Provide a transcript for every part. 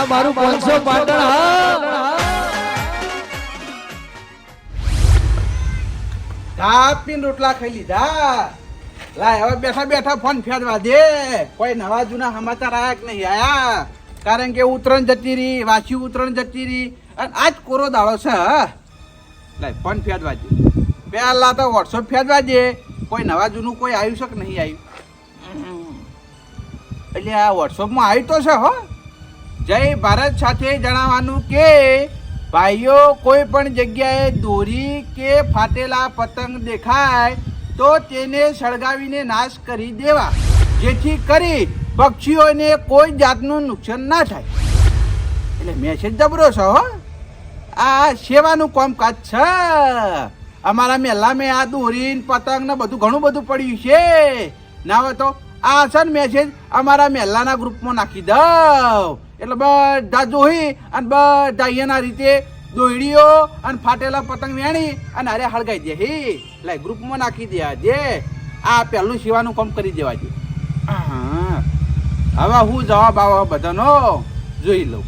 આ મારું પાંચસો પાટણ હા. રોટલા ખાઈ લીધા. લાય હવે બેઠા બેઠા ફોન ફેરવા દે. કોઈ નવા જૂના સમાચાર આયા કે નહીં આયા? કારણ કે ઉત્તરાયણ જતી રહી વાસી ઉતરણ જતી રહી. અને આજ કોરો દાડો છે હા. લાય ફોન ફેરવા દે. પહેલાં તો વોટ્સઅપ ફેરવા દે. કોઈ નવા જૂનું કોઈ આવ્યું છે કે નહીં આવ્યું? એટલે આ વોટ્સઅપમાં આવ્યું તો છે હો. જય ભારત સાથે જણાવવાનું કે, ભાઈઓ, કોઈ પણ જગ્યાએ દોરી કે ફાટેલા પતંગ દેખાય, તો તેને સળગાવીને નાશ કરી દેવા. જેથી કરી પક્ષીઓને કોઈ જાતનું નુકસાન ના થાય. એટલે મેસેજ જબરો છો, હો? આ સેવાનું કામકાજ છે. અમારા મેલા મેં આ દોરી ને પતંગ ને બધું ઘણું બધું પડ્યું છે. ના હોય તો આ છે મેસેજ અમારા મહેલાના ગ્રુપમાં નાખી દઉં. એટલે બધા જોઈ અને બધા અહીંયાના રીતે દોયડીઓ અને ફાટેલા પતંગ વેણી અને અરે હળગાઈ દે. હે, લે, ગ્રુપમાં નાખી દે આજે. આ પહેલું સીવાનું કામ કરી દેવા દે. હવે હું જવાબ આવો બધાનો. જોઈ લઉં.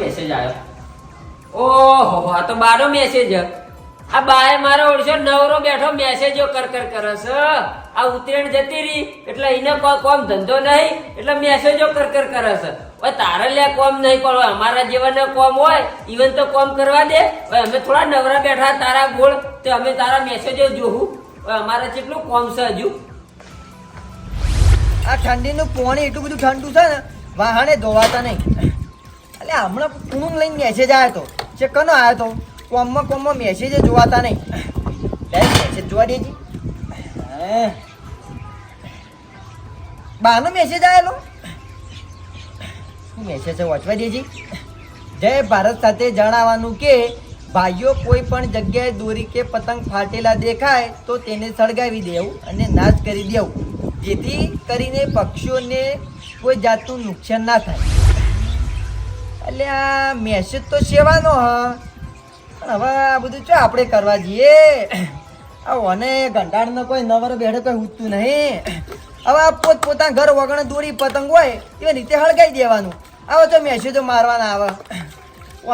મેસેજ આવ્યો ઓહો, આ તો બારો મેસેજ આ બાએ મારો ઓળશો નવરો બેઠો મેસેજો કર કર કરે છે. આ ઉત્તરાયણ જતી રહી, એટલે એને કોમ ધંધો નહીં, એટલે મેસેજો કર કર કરે છે. હવે તારે લે કોમ નહીં પણ અમારા જેવાને કોમ હોય ઈવન તો કોમ કરવા દે. હવે અમે થોડા નવરા બેઠા તારા ગોળ, તો અમે તારા મેસેજો જોવું હવે અમારે કેટલું કોમ છે હજુ? આ ઠંડીનું પાણી એટલું બધું ઠંડુ છે ને વાહણે ધોવાતા નહીં. એટલે હમણાં કુણું લઈને મેસેજ આવ્યો તો. ચેક કનો આવ્યો તો? કોમમાં કોમમાં મેસેજ જોવાતા નહીં. મેસેજ જોવા દેજી. બાનો મેસેજ આવેલો? મેસેજ વાંચવા દેજી. જય ભારત સાથે જણાવવાનું કે, ભાઈઓ કોઈ પણ જગ્યાએ દોરી કે પતંગ ફાટેલા દેખાય તો તેને સળગાવી દેવું અને નાશ કરી દેવું. જેથી કરીને પક્ષીઓને કોઈ જાતનું નુકસાન ના થાય. એટલે આ મેસેજ તો સેવાનો હ. હવે આ બધું ચો આપણે કરવા જઈએ? ઓને ગંડાળનો કોઈ નવર બેઠે કોઈ ઉઠતું નહીં. હવે આ પોત પોતાના ઘર વગણ દોરી પતંગ હોય, એ રીતે હળગાઈ દેવાનું. આવો તો મેસેજો મારવાના આવે.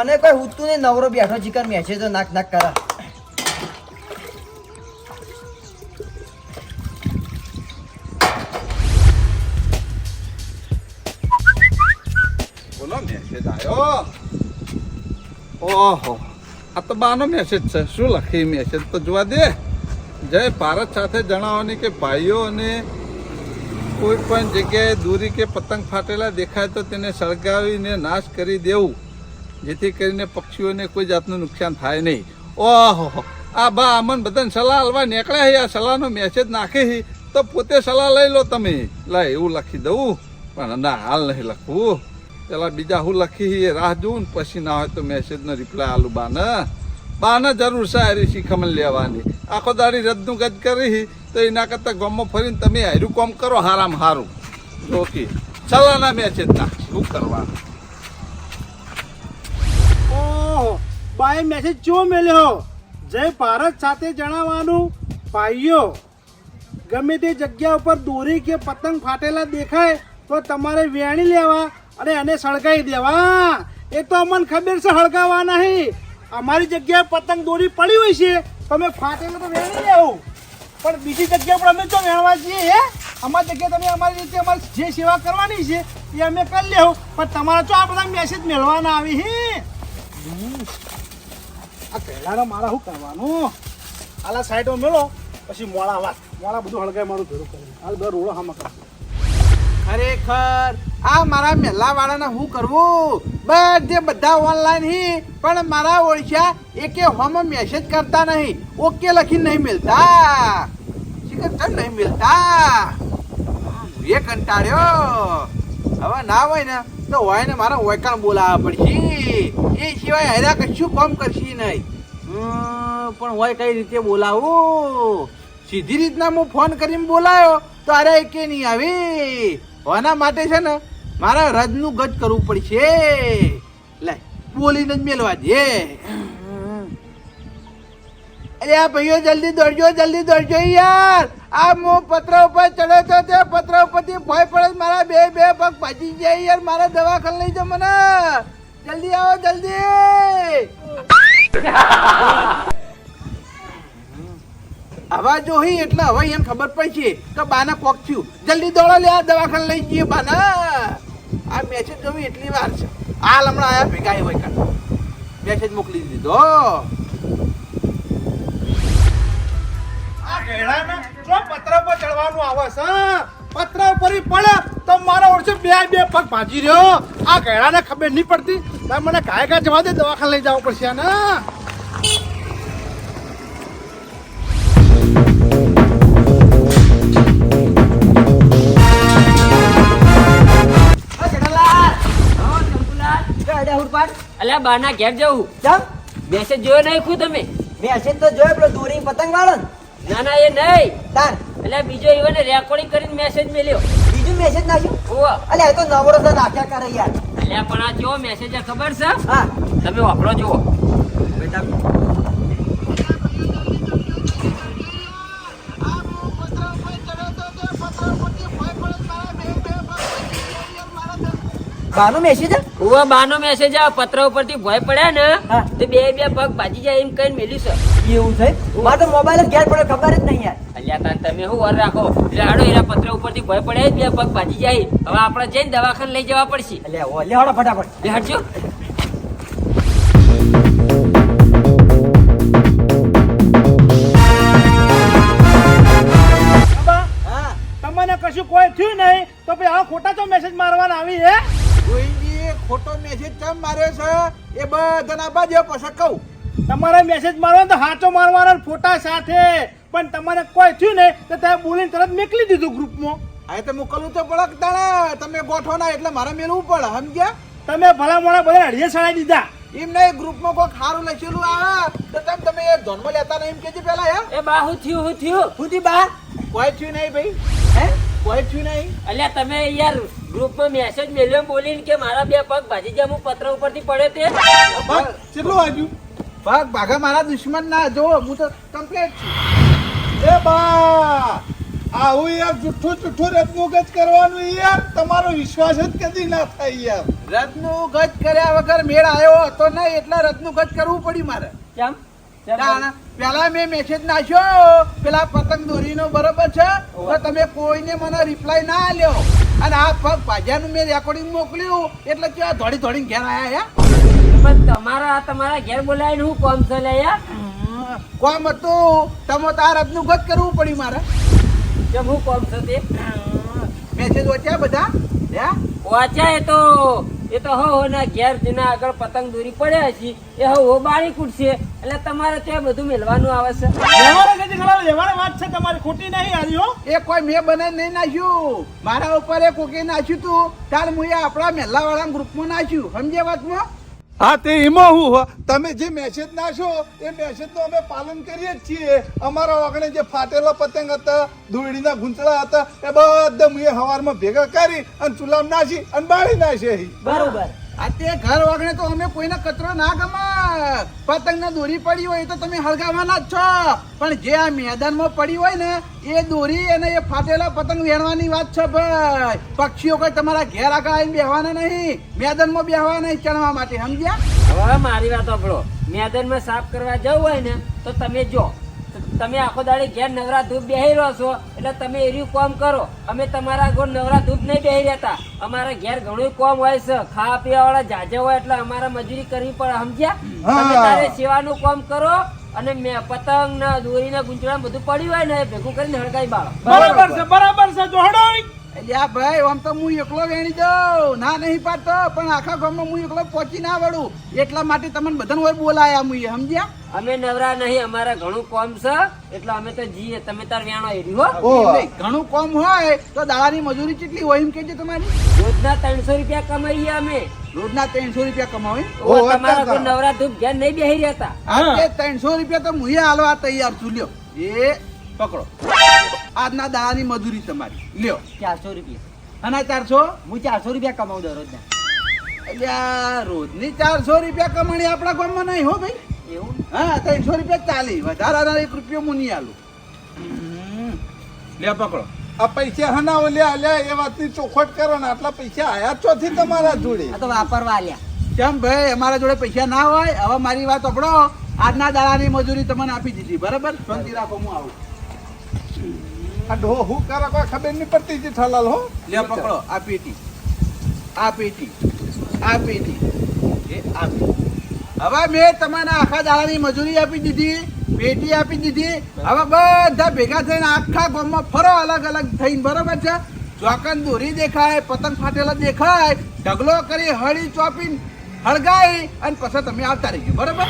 અને કોઈ ઉઠતું નહીં, નવરો બેઠો ચિકન મેસેજો નાક નાક કરા. ઓહો. આ તો બાનો મેસેજ છે. શું લખી મેસેજ તો જોવા દે. જય ભારત સાથે જણાવવાની કે ભાઈઓ અને કોઈ પણ જગ્યાએ દૂરી કે પતંગ ફાટેલા દેખાય તો તેને સળગાવીને નાશ કરી દેવું. જેથી કરીને પક્ષીઓને કોઈ જાતનું નુકસાન થાય નહીં. ઓહો આ બા અમન બધાને સલાહ હલવા નીકળ્યા છે આ સલાહનો મેસેજ નાખે છે તો પોતે સલાહ લઈ લો તમે. લાય એવું લખી દઉં. પણ ના, હાલ નહીં લખવું. પેલા બીજા હું લખી રાહ જોઉં પછી ના હોય તો મેસેજનો રિપ્લાય આલું બાને બાને જરૂર હારી શીખમણ લેવાની. આખો દાડી રદનું ગજ કરી તો એના કરતાં ગામમાં ફરીને તમે હાર્યું કોમ કરો, હારામ હારું. જોકી. ચલાના મેસેજ ના શું કરવાનું? બાય મેસેજ જો મેલ્યો? જય ભારત સાથે જણાવવાનું? ભાઈઓ, ગમે તે જગ્યા ઉપર દોરી કે પતંગ ફાટેલા દેખાય તો તમારે વેણી લેવા. અને એને સળગાવી દેવા એ તો અમને ખબર છે, સળગાવવા નહીં. અમારી જગ્યાએ પતંગ દોરી પડી હોય છે. તમે ફાટેલા તો વેણી લેવું પણ બીજી જગ્યા પર અમે તો વેણવા જઈએ હે? અમારી જગ્યાએ તમે અમારી રીતે અમારી જે સેવા કરવાની છે, એ અમે કરી લેવું પણ તમારે તો આ બધા મેસેજ મેળવાના આવી, હે? આ પહેલાનો મારા શું કરવાનું? આલા સાઈડો મેળો, પછી મોડા વાત. મોડા બધું હળગાય મારું ભેરું કર્યું હાલ બે રોડો હામાં કરશે ખરેખર આ મારા મેલા વાળાને શું કરવું? બધે બધા ઓનલાઈન હી, પણ મારા ઓળખ્યા એકે હોમ મેસેજ કરતા નહીં. ઓકે લખી નહીં મિલતા. શીખર નહીં મિલતા. એ કંટાળ્યો. હવે ના હોય ને, તો હોય ને મારા ઓયકાણ બોલાવવા પડશે. એ સિવાય હેરા કશું કામ કરશે નહીં. પણ હોય કઈ રીતે બોલાવું? સીધી રીતના હું ફોન કરીને બોલાયો, તો અરે કે નહીં આવી. આના માટે છે ને મારા રજનું ગજ કરવું પડશે. લે, બોલીને જ મેલવા દે. અરે આ ભાઈઓ જલ્દી દોડજો જલ્દી દોડજો યાર. આ મો પત્ર ઉપર ચડ્યો તો તે પત્ર ઉપરથી ભય પડે. મારા બે બે પગ ભાજી જાય યાર. મારા દવાખાને લઈ જાઓ મને. જલ્દી આવો, જલ્દી. હવા જોઈ એટલે હવે એમ ખબર પડશે કે બાના કોક થયું. જલ્દી દોડો લે, આ દવાખાને લઈ જઈએ બાના. આ મેસેજ જોવી એટલી વાર છે. હાલ હમણાં આયા ભેગા હોય કાં મેસેજ મોકલી દીધો. પત્ર પર ચડવાનું આવે છે પત્ર ઉપર ઈ પડે તો મારા ઓળશે બે બે પગ ભાજી રહ્યો. આ ઘેડાને ખબર નહીં પડતી. મને કાય કાય જવા દે, દવાખાને લઈ જવું પડશે ને અલ્યા બાના ઘેર જવું. ચમ? મેસેજ જોયો નહીં ખુદ તમે? મેસેજ તો જોયો પેલો દોરી પતંગ વાળો ના ના એ નહીં. તાર. એટલે બીજો ઈવન રેકોર્ડિંગ કરીને મેસેજ મેલ્યો. બીજું મેસેજ નાખ્યું? ઓ અલ્યા એ તો નવરો તો નાખ્યા કરે યાર. અલ્યા પણ આ કેવો મેસેજ ખબર છે? હા. તમે વાપરો જુઓ. બેટા બાનો મેસેજ? ઓવા બાનો મેસેજ આ પત્ર ઉપરથી ભય પડ્યા ને. તે બે બે પગ ભાજી જાય એમ કઈ મેલી છે. એવું થાય મારો તો મોબાઈલ જ ઘેર પડ્યો ખબર જ નહીં યાર. અલ્યા તાન તમે શું વર રાખો? એટલે આડો એના પત્ર ઉપરથી ભય પડે બે પગ ભાજી જાય. હવે આપણે જઈને દવાખાને લઈ જવા પડશે. અલ્યા ઓ લે ફટાફટ. લે છે એ બધાના પછી કહું. તમારે મેસેજ મારવાનો તો હાચો મારવાનો ફોટા સાથે. પણ તમારે કોઈ થયું નહીં તો તમે બોલીને તરત મેકલી દીધું ગ્રુપમાં આ તો મોકલવું તો પડે તાણે. તમે ગોઠો ના એટલે મારે મેળવું પડે સમજ્યા? તમે ભલા મોડા બધા અઢીએ સડાઈ દીધા. એમ નહીં ગ્રુપમાં કોઈ સારું લખેલું આ. તો તમે તમે એ ધોનમાં લેતા નહીં એમ કેજે પેલા યાર એ બા હું થયું હું થયું? સુધી બા? કોઈ થયું નહીં ભાઈ. હે? કોઈ થયું નહીં. અલ્યા તમે યાર ગ્રુપમાં મેસેજ મેલ્યો બોલીને કે મારા બે પગ ભાજી જાય હું પત્ર ઉપરથી પડ્યો તે. પગ કેટલું વાગ્યું? ભાગ ભાગા મારા દુશ્મન ના જો હું તો કમ્પ્લેટ છું. એ બા આવું યાર જુઠ્ઠું જુઠ્ઠું રત્નું ગજ કરવાનું યાર તમારો વિશ્વાસ જ કદી ના થાય યાર. રત્નું ગજ કર્યા વગર મેળ આવ્યો હતો નહીં એટલે રત્નું ગજ કરવું પડ્યું મારે. કેમ? પેલા મેં મેસેજ નાખ્યો. પેલા પતંગ દોરીનો બરોબર છે? તો તમે કોઈને મને રિપ્લાય ના આલ્યો. અને આ પગ ભાજ્યાનું મેં રેકોર્ડિંગ મોકલ્યું. એટલે કેવા ધોડી દોડીને ઘેર આયા પણ તમારા તમારા ઘેર બોલાવીને હું કોમ છે લે યા કોમ હતું. તમે તાર આ ગત કરવું પડ્યું મારે. કેમ હું કોમ છે તે? મેસેજ વાંચ્યા બધા? વાંચ્યા એ તો એ તો હો હો ના ઘેર જેના આગળ પતંગ દોરી પડ્યા છે એ હો હો બાળી કૂટશે. એટલે તમારે ત્યાં બધું મેળવાનું આવે છે. વ્યવહાર વાત છે તમારી ખોટી નહીં આવ્યો હો. એ કોઈ મેં બને નહીં નાખ્યું. મારા ઉપર એ કોકે નાખ્યું તું તાર હું એ આપણા મહેલા વાળા ગ્રુપમાં નાખ્યું. સમજે વાતમાં? હા તે એમાં હું તમે જે મેસેજ નાખો એ મેસેજનું અમે પાલન કરીએ જ છીએ. અમારા વાગણે જે ફાટેલા પતંગ હતા ધૂળીના ગુંચળા હતા એ બધા મુએ હવારમાં ભેગા કરી અને ચૂલામાં નાસી અને બાળી નાખે બરોબર. આ તે ઘર વાગણે તો અમે કોઈને કચરો ના ગમા પતંગ ને દોરી પડી હોય તો તમે હળગાવવાના જ છો. પણ જે આ મેદાનમાં પડી હોય ને, એ દોરી અને એ ફાટેલા પતંગ વેણવાની વાત છે ભાઈ. પક્ષીઓ કોઈ તમારા ઘેર આગળ આવીને બેહવાના નહીં. મેદાનમાં બેહવા નહીં ચણવા માટે, સમજ્યા? હવે મારી વાત સાંભળો. મેદાનમાં સાફ કરવા જવું હોય ને, તો તમે જો. તમે આખો દાડે ઘેર નવરા ધૂપ બેહી રહો છો એટલે તમે એર્યું કોમ કરો. અમે તમારા ઘર નવરા ધૂપ નહીં બેહી રહેતા. અમારા ઘેર ઘણું કોમ હોય છે ખાવા પીવા વાળા જાજે હોય એટલે અમારે મજૂરી કરવી પડે સમજ્યા? તમે હા. તારે સેવાનું કોમ કરો અને મેં પતંગ ને દોરી ને ગુંચળા બધું પડ્યું હોય ને ભેગું કરીને હળગાઈ બાળો. બરાબર છે બરાબર. છે જોડો આ ભાઈ આમ તો હું એકલો વેણી જાઉં. ના નહીં પાડતો પણ આખા ગામમાં હું એકલો પહોંચી ના વળું. એટલા માટે તમને બધાને હોય બોલાયા મુએ સમજ્યા? અમે નવરા નહીં અમારે ઘણું કોમ છે એટલે અમે તો જીએ. તમે તાર વ્યાણો એરી હો. ઘણું કોમ હોય તો દાડાની મજૂરી કેટલી હોય એમ કેજો તમારી. રોજના ત્રણસો રૂપિયા કમાઈએ અમે. રોજના ત્રણસો રૂપિયા કમાવી? તમારા. કોઈ નવરા ધૂપ ઘેર નહીં બેહી રહેતા. ત્રણસો રૂપિયા તો મુએ હાલવા તૈયાર છું લ્યો. એ પકડો. આજના દાડાની મજૂરી તમારી. લ્યો. ચારસો રૂપિયા. અને ચારસો? હું ચારસો રૂપિયા કમાઉં દરરોજના. એટલે રોજની ચારસો રૂપિયા કમાણી આપણા ગામમાં નહીં હો ભાઈ. એવું? હા ત્રણસો રૂપિયા ચાલી. વધારાના એક રૂપિયો હું નહીં આલું. લે પકડો. આ પૈસા હના ઓલ્યા આલ્યા એ વાતની ચોખવટ કરો ને આટલા પૈસા આયા ચોથી તમારા જોડે? તો વાપરવા આલ્યા. કેમ ભાઈ અમારા જોડે પૈસા ના હોય? હવે મારી વાત અપડો આજના દાડાની મજૂરી તમને આપી દીધી. બરાબર? શાંતિ રાખો હું આવું. આ ડો હું કરે કોઈ ખબર નહીં પડતી જેઠાલાલ હો. લે પકડો, આ પેટી. આ પેટી. આ પેટી. એ આ. હવે મેં તમને આખા દાડાની મજૂરી આપી દીધી, પેટી આપી દીધી. હવે બધા ભેગા થઈને આખા ગામમાં ફરો અલગ અલગ થઈને, બરોબર છે? ચોકન દોરી દેખાય, પતંગ ફાટેલા દેખાય, ઢગલો કરી હળી ચોપીને હળગાઈ અને પછી તમે આવતા રહીજો, બરોબર?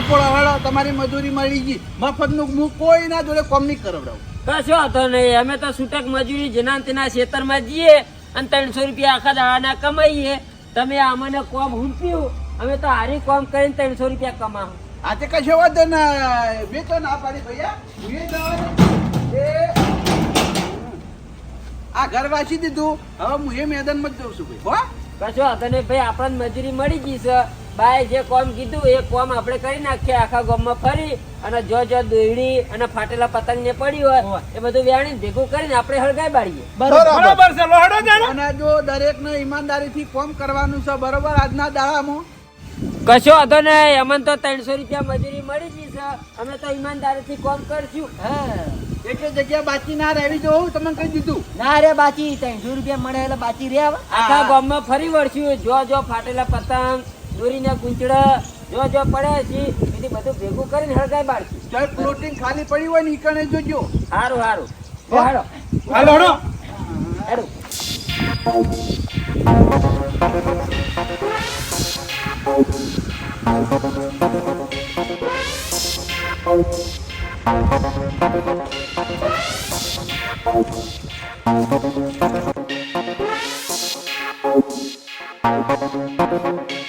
ઉપોળો તમારી મજૂરી મળી ગઈ. મફતનું હું કોઈના જોડે કોમ નહીં કરાવડાવું. કશો હતો નહીં. અમે તો છૂટક મજૂરી જેના તેના ખેતરમાં જઈએ અને ત્રણસો રૂપિયા આખા દાડાના કમાઈએ. તમે અમને કોમ હુંપ્યું. અમે તો હારી કોમ કરીને ત્રણસો રૂપિયા કમાવ આજે કશો વાંધો ના. વેચો ના પાડી ભૈયા. એ આ ઘર વાંચી દીધું. હવે હું એ મેદાનમાં જ જઉં છું ભાઈ. હો? કશો હતો નહીં ભાઈ આપણને મજૂરી મળી ગઈ છે. બાએ જે કોમ કીધું એ કોમ આપણે કરી નાખીએ. આખા ગામમાં ફરી અને જો જો દોયડી અને ફાટેલા પતંગ ને પડી હોય. એ બધું વ્યાણી ભેગું કરીને આપણે હળગાઈ બાળીએ. બરોબર. છે. લોહડો જાણો. અને જો દરેક ને ઈમાનદારીથી કોમ કરવાનું છે બરોબર? આજના દાડામાં. કશો હતો ને અમને તો ત્રણસો રૂપિયા મજૂરી મળી ગઈ છે. અમે તો ઈમાનદારી થી કોમ કરશું. હા. એટલે જગ્યા બાકી ના રહેવી જોવું તમને કહી દીધું. ના રે બાકી. ત્રણસો રૂપિયા મળે એટલે બાકી રહ્યા આખા ગામમાં ફરી વળશું. જો જો ફાટેલા પતંગ દોરીને ગુંચડા જો જો પડ્યા છે એથી બધું ભેગું કરીને હળગાઈ બાળશું ચાલ પ્રોટીન ખાલી પડી હોય ને ઈ કણે જોજો. સારું સારું હાલો હાલો. હાલો હાલો. Thank લઈ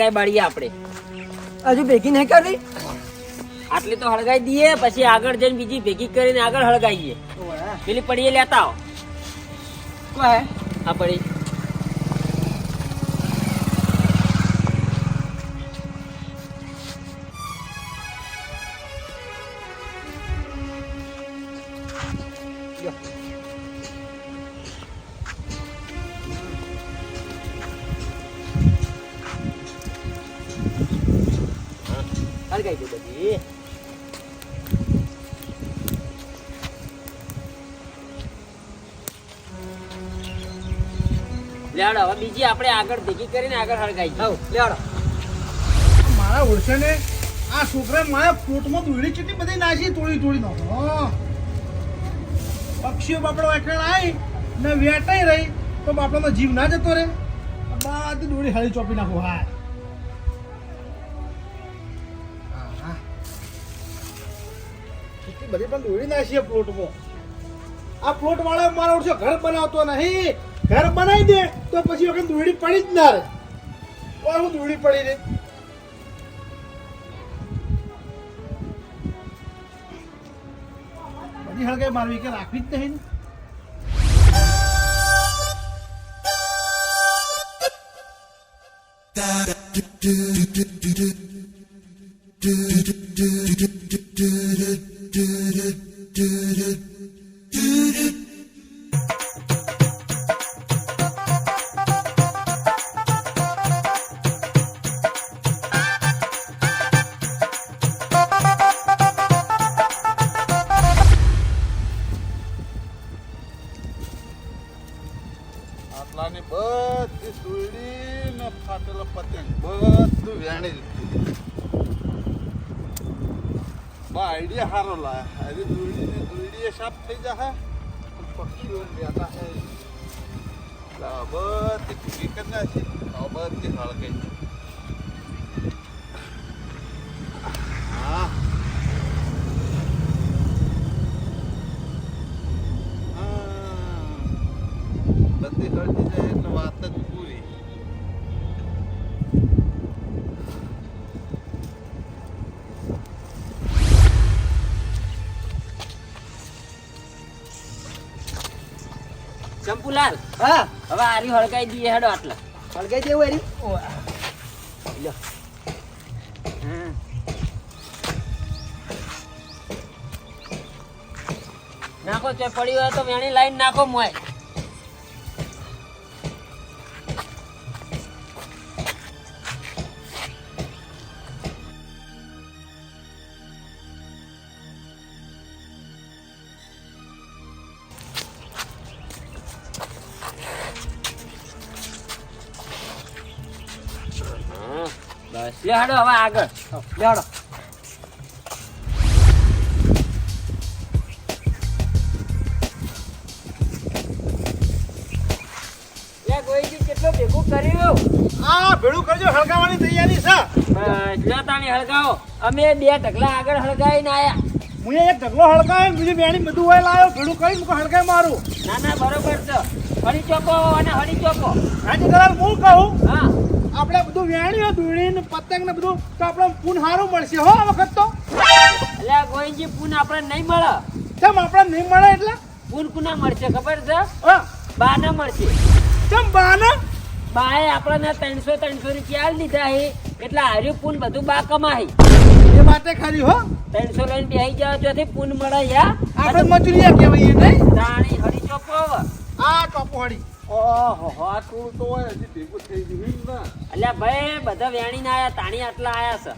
હળગાઈ બાળીએ આપણે. હજુ ભેગી નહીં કરી? આટલી તો હળગાઈ દઈએ પછી આગળ જઈને બીજી ભેગી કરીને આગળ હળગાઈએ. પેલી પડીએ લેતા આવો. કોઈ આ પડી. હળગાઈ દે બધી. લેવડો હવે બીજી આપણે આગળ ભેગી કરીને આગળ હળગાઈ જાવ લેવાડો મારા ઓળખાને આ છોકરા મારા ફ્રૂટમાં દોડી કેટલી બધી નાસી તોડી તોડી નાખો. પક્ષીઓ બાપડો વાટણ આવી ને વેટાઈ રહી, તો બાપડાનો જીવ ના જતો રે બાદ દોડી હળી ચોપી નાખો, હા. એટલી બધી પણ દોડી નાખીએ પ્લોટમાં. આ પ્લોટ વાળો મારો ઓળશો ઘર બનાવતો નહીં. ઘર બનાવી દે તો પછી વખત દોડી પડી જ ના રે હું દોડી પડી રે બધી હળગાઈ મારવી કે રાખવી જ નહીં ને આટલાની આઈડિયા સારો લાયા. હવે દોયડી ને દોયડી એ સાફ થઈ જશે પક્ષીઓ બેઠા આ બધી ભૂગી કરી નાખી. બધી હળગઈ ચંપુલાલ હા. હવે આરી હળગાઈ દઈએ હેડો આટલા. સળગાઈ દેવું આરી હમ. નાખો તે પડી હોય તો વેણી લાઈન નાખો મોય બસ. લે હેડો હવે આગળ. લે ગોઈજી કેટલો ભેગું કર્યું? આ ભેળું કરજો હળગાવાની તૈયારી છે. તાણી હળગાવો. અમે બે ઢગલા આગળ હળગાઈને આયા. હું એક ઢગલો હળગાવ્યો બીજી બધું હોય લાવ્યો ભેળું કરી મૂકો મારું. ના ના બરોબર છે. હળી ચોકો અને હળી ચોકો. આજે હું કહું. હા. આપણે બધું વેણ્યું ને પતંગ ને બધું તો આપણે પૂન સારું મળશે હો આ વખત તો. એટલે ગોઈજી પૂન આપણે નહીં મળે. કેમ આપણે નહીં મળે એટલે? પૂન કુના મળશે ખબર છે? હા. બા ના મળશે. કેમ બા બાએ આપણને ત્રણસો ત્રણસો રૂપિયા લીધા છે એટલે હાર્યું પૂન બધું બા કમાય એ માટે ખરી હો. ત્રણસો લઈને બેસી જાવ ત્યાંથી પૂન મળે યા. આપણે મજૂરી કહેવાય નહીં તાણી હળી ચોપો આ ટોપવાડી ઓહો અલ્યા ભાઈ બધા વેણી ના આયા તાણી આટલા આયા છે.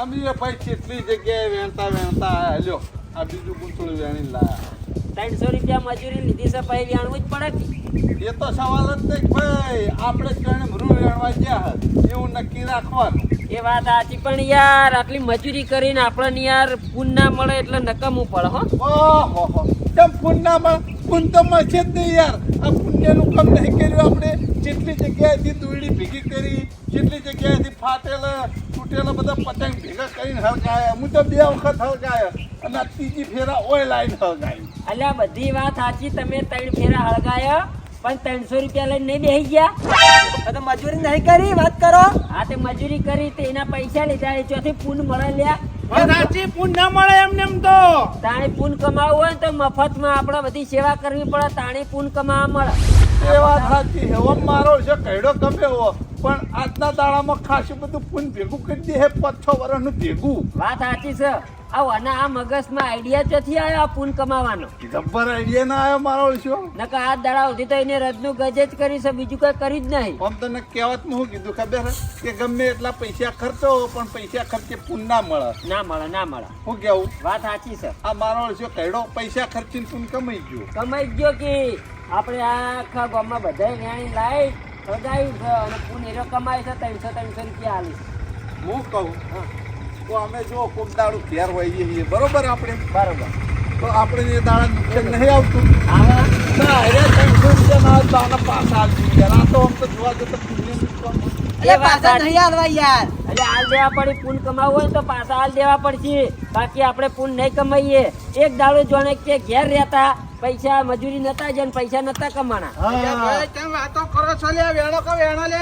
અમે ભાઈ કેટલી જગ્યાએ વેણતા વેણતા આયા લ્યો આ બીજું ગુંતળું વેણી લાયા. ત્રણસો રૂપિયા મજૂરી લીધી છે ભાઈ વેણવું જ પડે એ તો સવાલ જ નહીં ભાઈ આપણે ત્રણે મૃ વેણવા ગયા એવું નક્કી રાખવાનું. એ વાત સાચી પણ યાર આટલી મજૂરી કરીને આપણને યાર પૂન ના મળે એટલે નકમવું પડે હો. ઓહો કેમ પુણ્યમાં પુણ્ય તો છે જ નહીં યાર. આ પુણ્યનું કામ નહીં કર્યું આપણે. જેટલી જગ્યાએથી દોરડી ભેગી કરી જેટલી જગ્યાએથી ફાટેલા તૂટેલા બધા પતંગ ભેગા કરીને હળગાયા. હું તો બે વખત હળગાયા. અને આ ત્રીજી ફેરા ઓય લાઈન હળગાયું અલ્યા બધી વાત સાચી. તમે ત્રણ ફેરા હળગાયા પણ ત્રણસો રૂપિયા લઈને નહીં બેસી ગયા? આ તો મજૂરી નહીં કરી વાત કરો. આ તે મજૂરી કરી તે એના પૈસા લીધા એ ચોથી પૂન મળે લ્યા. સાચી પૂન ના મળે એમને એમ તો. તાણી પૂન કમાવવું હોય ને તો મફતમાં આપડે બધી સેવા કરવી પડે તાણી પૂન કમાવા મળે. એ વાત સાચી હેવો મારો છે કઈડો કમે હો. પણ આજના દાડામાં ખાસું બધું પૂન ભેગું કરી દે હે પાંચ છ વર્ષનું ભેગું. વાત સાચી છે. આવ અને આ મગજમાં આઈડિયા ક્યાંથી આવ્યો આ પૂન કમાવાનો? જબ્બર આઈડિયા ના આવ્યો મારો છો નકા આ દડા સુધી તો એને રજનું ગજે જ કરી છે બીજું કઈ કરી જ નહીં. આમ તને કહેવતમાં શું કીધું ખબર કે ગમે એટલા પૈસા ખર્ચો પણ પૈસા ખર્ચે પૂન ના મળે. ના મળે ના મળે. હું કેવું? વાત સાચી છે. આ મારો છો કહેડો પૈસા ખર્ચીને પૂન કમાઈ ગયો. કમાઈ ગયો કે? આપણે આખા ગામમાં બધાય ન્યાણી લાઈ લગાવ્યું અને પૂન એરો કમાય છે ત્રણસો ત્રણસો રૂપિયા આલી હું કહું તો અમે જો કોક દાડું ઘેર હોઈએ. છીએ બરોબર આપણે? બરાબર. તો આપણે એ દાડા નુકસાન નહીં આવતું. આવા ના અરે ત્રણસો રૂપિયા ના આવે તો આના પાછા યાર આ તો આમ તો જોવા જતા. એ પાછા નહીં હાલવા યાર. એટલે હાલ દેવા પડી પૂન કમાવવું હોય તો પાછા હાલ દેવા પડશે. બાકી આપણે પૂન નહીં કમાઈએ. એક દાડો જોણે કે ઘેર રહેતા પૈસા મજૂરી નતા જાય પૈસા નતા કમાણા. કેમ વાતો કરો છો? લે વેણો કો વેણો લે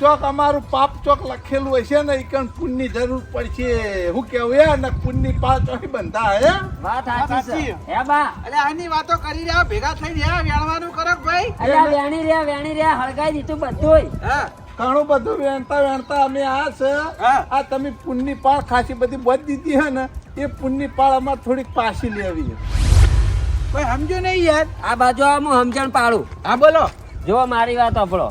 ચોક અમારું પાપ ચોક લખેલું હશે ને ઈકણ પુણ્યની જરૂર પડશે. હું કેવું હે? ને પુણ્યની પાલ ચોકી બંધા હે? વાત સાચી સાચી. છે હે બા. અરે આની વાતો કરી રહ્યા ભેગા થઈ રહ્યા વેણવાનું કરો ભાઈ? અરે વેણી રહ્યા વેણી રહ્યા હળગાઈ દીધું બધું હા. ઘણું બધું વેણતા વેણતા અમે આ છે. આ તમે પુણ્યની પાળ ખાસી બધી બધ દીધી હે ને એ પુણ્યની પાળ અમારે થોડીક પાછી લેવી કોઈ સમજો નહીં યાર? આ બાજુ હું સમજણ પાડું. હા બોલો. જો મારી વાત સાંભળો.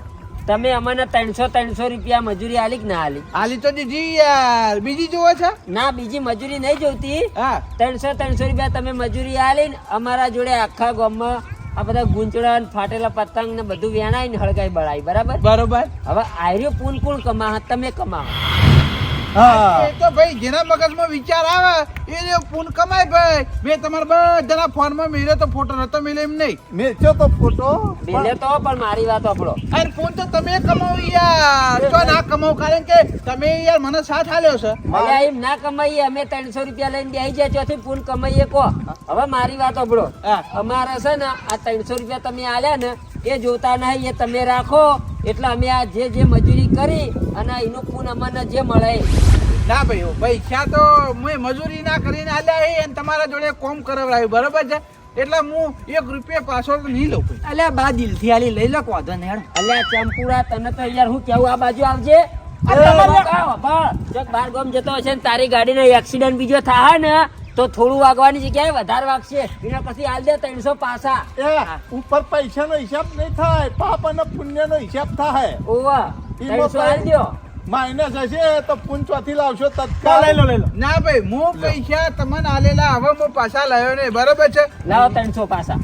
તમે અમને ત્રણસો ત્રણસો રૂપિયા મજૂરી આલી કે ના આલી? હાલી તો દીધી યાર. બીજી જોવો છે. ના બીજી મજૂરી નહીં જોતી હા. ત્રણસો ત્રણસો રૂપિયા તમે મજૂરી આલી ને અમારા જોડે આખા ગામમાં આ બધા ગુંચડા ને ફાટેલા પતંગ ને બધું વેણાય ને હળગાઈ બળાય બરાબર? બરોબર. હવે આર્યો પૂન કોણ કમા તમે કમાવો એ તો ભાઈ જેના મગજમાં વિચાર આવે એ જે પૂન કમાય ભાઈ મેં તમારા બધાના ફોનમાં મેળ્યો તો ફોટો નતો મેળ્યો એમ નહીં. મેચો તો ફોટો બેલે તો પણ મારી વાત સાંભળો. અરે ફોન તો તમે કમાવ યાર. તો ના કમાવો કારણ કે તમે યાર મને સાથ આલ્યો છે. અલ્યા એમ ના કમાઈએ અમે ત્રણસો રૂપિયા લઈને બેહી જાય ચોથી ફોન કમાઈએ કો. હવે મારી વાત સાંભળો. અમારે છે ને આ ત્રણસો રૂપિયા તમે આલ્યા ને એ જોતા નહીં એ તમે રાખો. એટલે અમે આ જે જે મજૂરી કરી અને એનું પૂન અમને જે મળે. ના ભાઈ ભાઈ પૈસા તો મેં મજૂરી ના કરીને આલ્યા હે અને તમારા જોડે કોમ કરાવડાવ્યું બરોબર છે? એટલે હું એક રૂપિયા પાછો તો નહીં લઉં અલ્યા બા દિલથી આલી લઈ લો વાંધો ને હેડ. અલ્યા ચંપુરા તને તો યાર હું કેવું આ બાજુ આવજે. બાર ગામ જતો હશે ને તારી ગાડીનો એક્સિડન્ટ બીજો થાય ને તો થોડું વાગવાની જગ્યાએ વધારે વાગશે. એના પછી હાલ દે ત્રણસો પાસા. ઉપર પૈસાનો હિસાબ નહીં થાય પાપ અને પુણ્યનો હિસાબ થાય. ઓવા ત્રણસો હાલ દો. દ્યો માઇનસ હશે તો પૂન ચોથી લાવશો તત્કાલ. લઈ લો લઈ લો. ના ભાઈ હું પૈસા તમને આલેલા હવે હું પાછા લાવ્યો નહીં. બરોબર છે? લાવો ત્રણસો પાસા.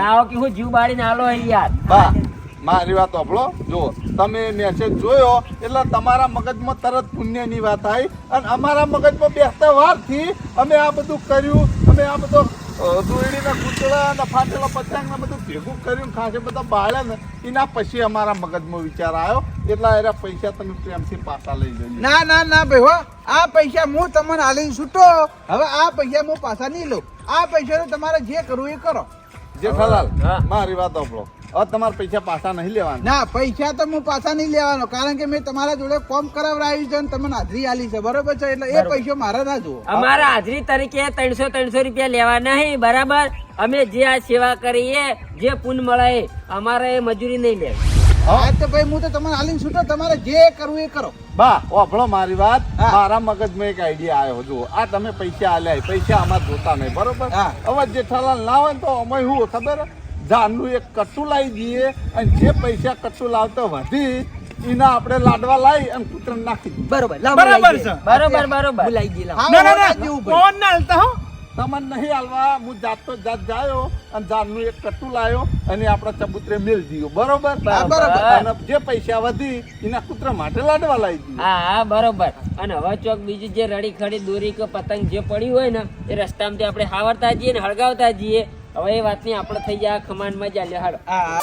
લાવો કે હું જીવ બાળીને આલો યાર. બા. મારી વાત સાંભળો. જુઓ તમે મેસેજ જોયો એટલે તમારા મગજમાં તરત પુણ્યની વાત આવી. અને અમારા મગજમાં બેસતા વારથી અમે આ બધું કર્યું અમે આ બધો દોરડીના કૂતરા અને ફાટેલા પચાંગને બધું ભેગું કર્યું. ખાસે બધા બાળ્યા ને એના પછી અમારા મગજમાં વિચાર આવ્યો. એટલે એના પૈસા તમે પ્રેમથી પાછા લઈ જજો. ના ના ના ભાઈ હો. આ પૈસા હું તમને આલીને છૂટો. હવે આ પૈસા હું પાછા નહીં લઉં. આ પૈસાનું તમારે જે કરવું એ કરો. જેઠાલાલ. મારી વાત સાંભળો. હવે તમારા પૈસા પાછા નહીં લેવાના. ના પૈસા તો હું પાછા નહીં લેવાનો કારણ કે મેં તમારા જોડે કોમ કરાવડાવ્યું છે અને તમને હાજરી આલી છે. બરોબર છે? એટલે એ પૈસો મારા ના જુઓ અમારા હાજરી તરીકે ત્રણસો ત્રણસો રૂપિયા લેવા નહીં બરાબર? અમે જે આ સેવા કરીએ જે પુન મળે અમારે એ મજૂરી નહીં લેવી. હા તો ભાઈ હું તો તમને આલીને છૂટો તમારે જે કરવું એ કરો. બા ઓભળો મારી વાત. હા. મારા મગજમાં એક આઈડિયા આવ્યો જુઓ. આ તમે પૈસા આલ્યા પૈસા અમારે જોતા નહીં બરોબર? હા. હવે જેઠાલાલ ના હોય ને તો અમે શું ખબર? જાનનું એક કટ્ટું લાવી દઈએ અને જે પૈસા કટ્ટું લાવતો વધી એના આપણે લાડવા લાવી અને કૂતરા નાખી. બરોબર બરાબર છે. બરોબર બરોબર. બોલાઈ દે ના ના ના. કોણ ના હાલતા હો. તમને નહીં હાલવા. હું જાતો જાત જાયો અને જાનનું એક કટ્ટું લાવ્યો અને આપણા ચબૂતરે મેલ દીધો બરોબર? હા, અને જે પૈસા વધી એના કૂતરા માટે લાડવા લાવી દીધું. હા હા બરોબર. અને હવે ચોક બીજી જે રડી ખડી દોરી કે પતંગ જે પડી હોય ને એ રસ્તામાંથી આપણે હાવરતા જઈએ ને હળગાવતા જઈએ. હવે એ વાતની આપણે થઈ જાય ખમાનમાં જ હાલો. હા.